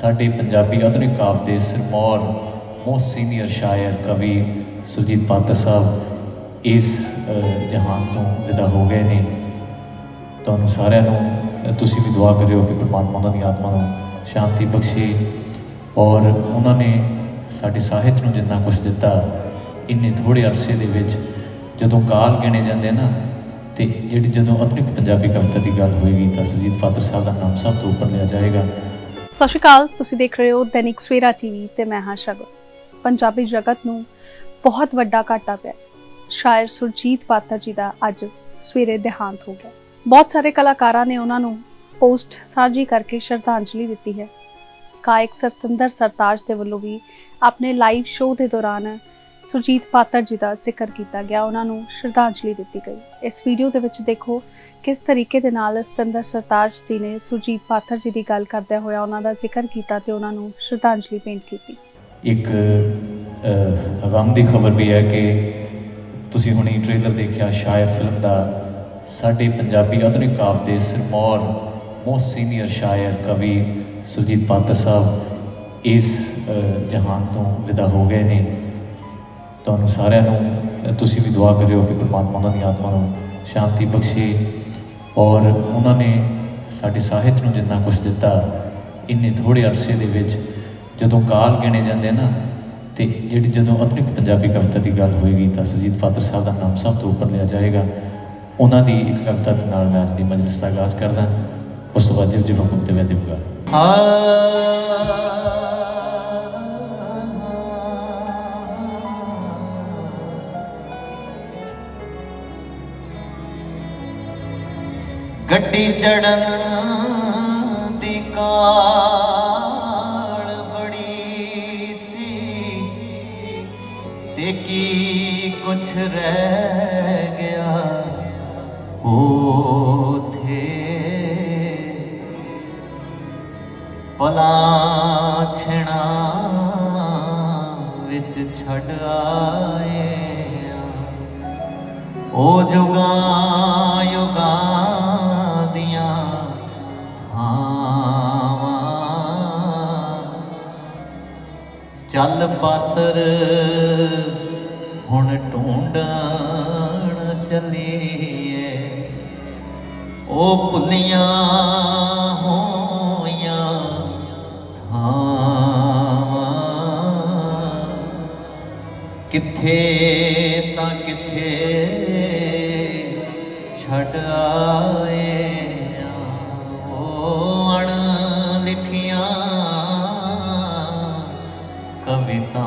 ਸਾਡੇ ਪੰਜਾਬੀ ਆਧੁਨਿਕ ਕਾਵਿ ਦੇ ਸਿਰਮੌਰ ਮੋਸਟ ਸੀਨੀਅਰ ਸ਼ਾਇਰ ਕਵੀ ਸੁਰਜੀਤ ਪਾਤਰ ਸਾਹਿਬ ਇਸ ਜਹਾਨ ਤੋਂ ਵਿਦਾ ਹੋ ਗਏ ਨੇ। ਤੁਹਾਨੂੰ ਸਾਰਿਆਂ ਨੂੰ ਤੁਸੀਂ ਵੀ ਦੁਆ ਕਰਿਓ ਕਿ ਪ੍ਰਮਾਤਮਾ ਉਹਨਾਂ ਦੀ ਆਤਮਾ ਨੂੰ ਸ਼ਾਂਤੀ ਬਖਸ਼ੇ ਔਰ ਉਹਨਾਂ ਨੇ ਸਾਡੇ ਸਾਹਿਤ ਨੂੰ ਜਿੰਨਾ ਕੁਝ ਦਿੱਤਾ, ਇੰਨੇ ਥੋੜੇ ਅਰਸੇ ਦੇ ਵਿੱਚ ਜਦੋਂ ਕਾਲ ਗਿਣੇ ਜਾਂਦੇ ਨਾ, ਤੇ ਜਿਹੜੀ ਜਦੋਂ ਆਧੁਨਿਕ ਪੰਜਾਬੀ ਕਵਿਤਾ ਦੀ ਗੱਲ ਹੋਏਗੀ ਤਾਂ ਸੁਰਜੀਤ ਪਾਤਰ ਸਾਹਿਬ ਦਾ ਨਾਮ ਸਭ ਤੋਂ ਉੱਪਰ ਲਿਆ ਜਾਏਗਾ। ਸਤਿ ਸ਼੍ਰੀ ਅਕਾਲ, ਤੁਸੀਂ ਦੇਖ ਰਹੇ ਹੋ ਦੈਨਿਕ ਸਵੇਰਾ ਟੀਵੀ ਤੇ ਮੈਂ ਹਾਂ ਸ਼ਗਨ। ਪੰਜਾਬੀ ਜਗਤ ਨੂੰ ਬਹੁਤ ਵੱਡਾ ਘਾਟਾ ਪਿਆ। ਸ਼ਾਇਰ ਸੁਰਜੀਤ ਪਾਤਰ ਜੀ ਦਾ ਅੱਜ ਸਵੇਰੇ ਦੇਹਾਂਤ ਹੋ ਗਿਆ। ਬਹੁਤ ਸਾਰੇ ਕਲਾਕਾਰਾਂ ਨੇ ਉਹਨਾਂ ਨੂੰ ਪੋਸਟ ਸਾਂਝੀ ਕਰਕੇ ਸ਼ਰਧਾਂਜਲੀ ਦਿੱਤੀ ਹੈ। ਗਾਇਕ ਸਤਿੰਦਰ ਸਰਤਾਜ ਦੇ ਵੱਲੋਂ ਵੀ ਆਪਣੇ ਲਾਈਵ ਸ਼ੋਅ ਦੇ ਦੌਰਾਨ ਸੁਰਜੀਤ ਪਾਤਰ ਜੀ ਦਾ ਜ਼ਿਕਰ ਕੀਤਾ ਗਿਆ ਉਹਨਾਂ ਨੂੰ ਸ਼ਰਧਾਂਜਲੀ ਦਿੱਤੀ ਗਈ। ਇਸ ਵੀਡੀਓ ਦੇ ਵਿੱਚ ਦੇਖੋ ਕਿਸ ਤਰੀਕੇ ਦੇ ਨਾਲ ਸਤਿੰਦਰ ਸਰਤਾਜ ਜੀ ਨੇ ਸੁਰਜੀਤ ਪਾਤਰ ਜੀ ਦੀ ਗੱਲ ਕਰਦਿਆਂ ਹੋਇਆ ਉਹਨਾਂ ਦਾ ਜ਼ਿਕਰ ਕੀਤਾ ਤੇ ਉਹਨਾਂ ਨੂੰ ਸ਼ਰਧਾਂਜਲੀ ਭੇਂਟ ਕੀਤੀ। ਇੱਕ ਅ, ਗਮ ਦੀ ਖਬਰ ਵੀ ਹੈ ਕਿ ਤੁਸੀਂ ਹੁਣੇ ਟ੍ਰੇਲਰ ਦੇਖਿਆ ਸ਼ਾਇਰ ਫਿਲਮ ਦਾ ਸਾਡੇ ਪੰਜਾਬੀ ਆਧੁਨਿਕ ਕਾਵਿ ਦੇ ਸਿਰਮੌਰ ਮੋਸਟ ਸੀਨੀਅਰ ਸ਼ਾਇਰ ਕਵੀ ਸੁਰਜੀਤ ਪਾਤਰ ਸਾਹਿਬ ਇਸ ਜਹਾਨ ਤੋਂ ਵਿਦਾ ਹੋ ਗਏ ਨੇ। ਤੁਹਾਨੂੰ ਸਾਰਿਆਂ ਨੂੰ ਤੁਸੀਂ ਵੀ ਦੁਆ ਕਰਿਓ ਕਿ ਪ੍ਰਮਾਤਮਾ ਉਹਨਾਂ ਦੀ ਆਤਮਾ ਨੂੰ ਸ਼ਾਂਤੀ ਬਖਸ਼ੇ ਔਰ ਉਹਨਾਂ ਨੇ ਸਾਡੇ ਸਾਹਿਤ ਨੂੰ ਜਿੰਨਾ ਕੁਝ ਦਿੱਤਾ, ਇੰਨੇ ਥੋੜੇ ਅਰਸੇ ਦੇ ਵਿੱਚ ਜਦੋਂ ਕਾਲ ਗਿਣੇ ਜਾਂਦੇ ਨਾ, ਤੇ ਜਿਹੜੀ ਜਦੋਂ ਆਧੁਨਿਕ ਪੰਜਾਬੀ ਕਵਿਤਾ ਦੀ ਗੱਲ ਹੋਏਗੀ ਤਾਂ ਸੁਰਜੀਤ ਪਾਤਰ ਸਾਹਿਬ ਦਾ ਨਾਮ ਸਭ ਤੋਂ ਉੱਪਰ ਲਿਆ ਜਾਏਗਾ। ਉਹਨਾਂ ਦੀ ਇੱਕ ਕਵਿਤਾ ਦੇ ਨਾਲ ਮੈਂ ਅੱਜ ਦੀ ਮਜਲਿਸ ਦਾ ਆਗਾਜ਼ ਕਰਦਾ, ਉਸ ਤੋਂ ਬਾਅਦ ਜਿਵ ਜਿਵ ਹੁਕਮ ਤੇ ਮੈਂ ਦੇਵਾਂਗਾ। ਗੱਡੀ ਚੜਨ ਦੀ ਕਾਲ ਬੜੀ ਸੀ। ਤੇ ਕੀ ਕੁਛ ਰਹਿ ਗਿਆ ਉਥੇ। ਪਲਾ ਛਣਾ ਵਿੱਚ ਛੱਡ ਆਏ ਉਹ ਜੁਗਾਂ ਚੱਲ ਪਾਤਰ ਹੁਣ ਢੂੰਡਣ ਚੱਲੀਏ। ਉਹ ਭੁੱਲੀਆਂ ਹੋਈਆਂ ਥਾਵਾਂ। ਕਿੱਥੇ ਤਾਂ ਕਿੱਥੇ ਛੱਡ ਆਏ। ਕਵਿਤਾ